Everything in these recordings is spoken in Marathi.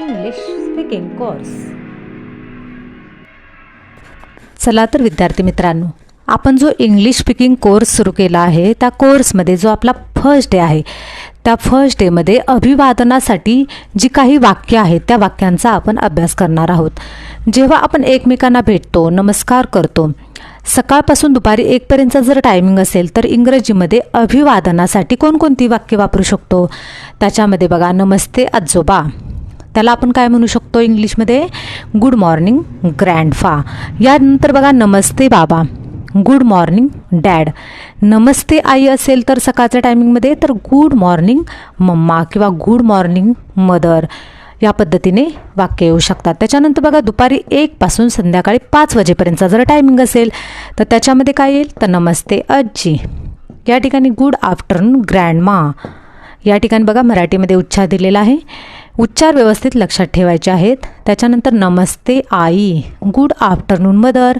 इंग्लिश स्पीकिंग कोर्स चला तर विद्यार्थी मित्रांनो आपण जो इंग्लिश स्पीकिंग कोर्स सुरू केला आहे त्या कोर्समध्ये जो आपला फर्स्ट डे आहे त्या फर्स्ट डेमध्ये अभिवादनासाठी जी काही वाक्य आहेत त्या वाक्यांचा आपण अभ्यास करणार आहोत. जेव्हा आपण एकमेकांना भेटतो नमस्कार करतो सकाळपासून दुपारी एकपर्यंतचा जर टायमिंग असेल तर इंग्रजीमध्ये अभिवादनासाठी कोणकोणती वाक्य वापरू शकतो? त्याच्यामध्ये बघा नमस्ते आजोबा. त्याला आपण काय म्हणू शकतो इंग्लिशमध्ये? गुड मॉर्निंग ग्रँडफा यानंतर बघा नमस्ते बाबा. गुड मॉर्निंग डॅड नमस्ते आई असेल तर सकाळच्या टायमिंगमध्ये तर गुड मॉर्निंग मम्मा किंवा गुड मॉर्निंग मदर या पद्धतीने वाक्य येऊ शकतात. त्याच्यानंतर बघा दुपारी एकपासून संध्याकाळी पाच वाजेपर्यंतचा जर टायमिंग असेल तर त्याच्यामध्ये काय येईल? तर नमस्ते आजी. या ठिकाणी गुड आफ्टरनून ग्रँडमा या ठिकाणी बघा मराठीमध्ये उच्चार दिलेला आहे. उच्चार व्यवस्थित लक्षात ठेवायचे आहेत. त्याच्यानंतर नमस्ते आई गुड आफ्टरनून मदर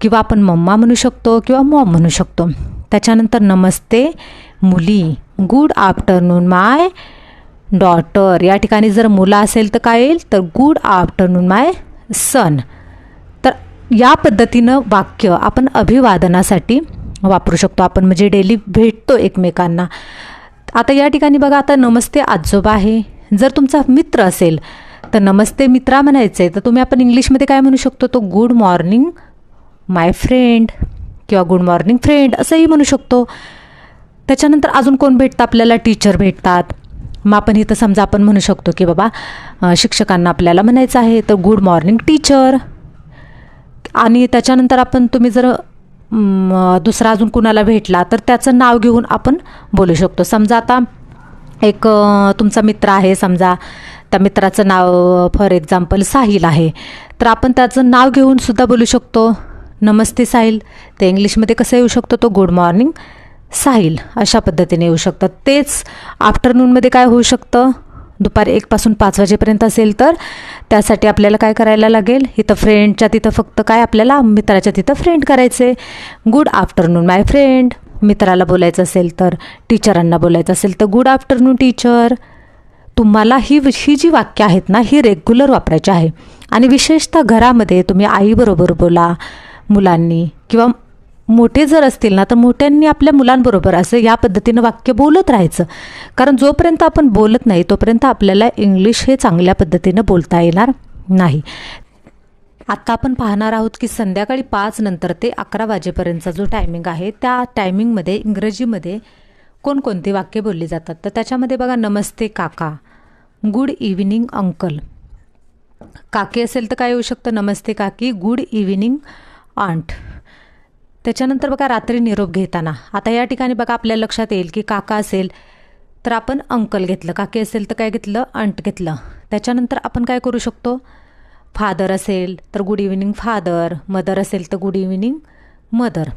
किंवा आपण मम्मा म्हणू शकतो किंवा मॉम म्हणू शकतो. त्याच्यानंतर नमस्ते मुली गुड आफ्टरनून माय डॉटर या ठिकाणी जर मुलं असेल तर काय येईल? तर गुड आफ्टरनून माय सन तर या पद्धतीनं वाक्य आपण अभिवादनासाठी वापरू शकतो. आपण म्हणजे डेली भेटतो एकमेकांना. आता या ठिकाणी बघा आता नमस्ते आजोबा आहे. जर तुमचा मित्र असेल तर नमस्ते मित्रा म्हणायचं आहे तर तुम्ही आपण इंग्लिशमध्ये काय म्हणू शकतो? तो गुड मॉर्निंग माय फ्रेंड किंवा गुड मॉर्निंग फ्रेंड असंही म्हणू शकतो. त्याच्यानंतर अजून कोण भेटतं? आपल्याला टीचर भेटतात. मग आपण इथं समजा आपण म्हणू शकतो की बाबा शिक्षकांना आपल्याला म्हणायचं आहे तर गुड मॉर्निंग टीचर आणि त्याच्यानंतर आपण तुम्ही जर दुसरा अजून कुणाला भेटला तर त्याचं नाव घेऊन आपण बोलू शकतो. समजा आता एक तुमचा मित्र आहे समजा त्या मित्राचं नाव फॉर एक्झाम्पल साहिल आहे. तर आपण त्याचं नाव घेऊन सुद्धा बोलू शकतो. नमस्ते साहिल. ते इंग्लिशमध्ये कसं येऊ शकतो? तो गुड मॉर्निंग साहिल. अशा पद्धतीने येऊ शकतं. तेच आफ्टरनूनमध्ये काय होऊ शकतं? दुपारी एकपासून पाच वाजेपर्यंत असेल तर त्यासाठी आपल्याला काय करायला लागेल? इथं फ्रेंडच्या तिथं फक्त काय आपल्याला? मित्राच्या तिथं फ्रेंड करायचे गुड आफ्टरनून माय फ्रेंड मित्राला बोलायचं असेल तर टीचरांना बोलायचं असेल तर गुड आफ्टरनून टीचर तुम्हाला ही ही जी वाक्य आहेत ना ही रेग्युलर वापरायची आहे. आणि विशेषतः घरामध्ये तुम्ही आईबरोबर बोला मुलांनी किंवा मोठे जर असतील ना तर मोठ्यांनी आपल्या मुलांबरोबर असं या पद्धतीनं वाक्य बोलत राहायचं. कारण जोपर्यंत आपण बोलत नाही तोपर्यंत आपल्याला इंग्लिश हे चांगल्या पद्धतीनं बोलता येणार नाही. आत्ता आपण पाहणार आहोत की संध्याकाळी पाच नंतर ते अकरा वाजेपर्यंतचा जो टायमिंग आहे त्या टायमिंगमध्ये इंग्रजीमध्ये कोणकोणती वाक्य बोलली जातात? तर त्याच्यामध्ये बघा नमस्ते काका गुड इव्हिनिंग अंकल. काकी असेल तर काय येऊ शकतं? नमस्ते काकी गुड इव्हिनिंग आंट. त्याच्यानंतर बघा रात्री निरोप घेताना. आता या ठिकाणी बघा आपल्या लक्षात येईल की काका असेल तर आपण अंकल घेतलं. काकी असेल तर काय घेतलं? अंट घेतलं. त्याच्यानंतर आपण काय करू शकतो? फादर असेल तर गुड इव्हिनिंग फादर मदर असेल तर गुड इव्हिनिंग मदर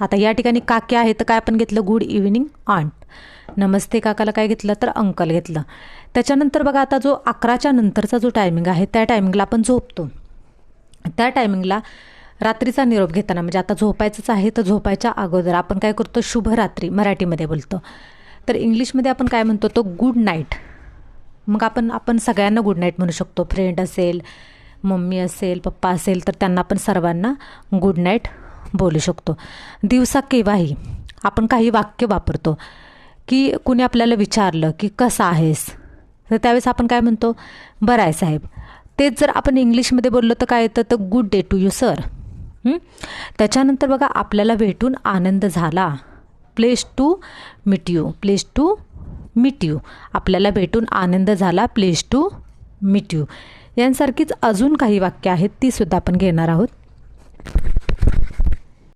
आता या ठिकाणी काके आहे तर काय आपण घेतलं? गुड इव्हिनिंग आंट नमस्ते काकाला काय घेतलं? तर अंकल घेतलं. त्याच्यानंतर बघा आता जो अकराच्या नंतरचा जो टायमिंग आहे त्या टायमिंगला आपण झोपतो. त्या टायमिंगला रात्रीचा निरोप घेताना म्हणजे आता झोपायचंच आहे तर झोपायच्या अगोदर आपण काय करतो? शुभरात्री मराठीमध्ये बोलतो. तर इंग्लिशमध्ये आपण काय म्हणतो? तो गुड नाईट मग आपण आपण सगळ्यांना गुड नाईट म्हणू शकतो. फ्रेंड असेल मम्मी असेल पप्पा असेल तर त्यांना आपण सर्वांना गुड नाईट बोलू शकतो. दिवसा केव्हाही आपण काही वाक्य वापरतो की कुणी आपल्याला विचारलं की कसा आहेस? तर त्यावेळेस आपण काय म्हणतो? बरं आहे साहेब. तेच जर आपण इंग्लिशमध्ये बोललो तर काय येतं? तर good day to you sir त्याच्यानंतर बघा आपल्याला भेटून आनंद झाला. Please to meet you please to meet you आपल्याला भेटून आनंद झाला प्लेस टू मिट यू यांसारखीच अजून काही वाक्य आहेत तीसुद्धा आपण घेणार आहोत.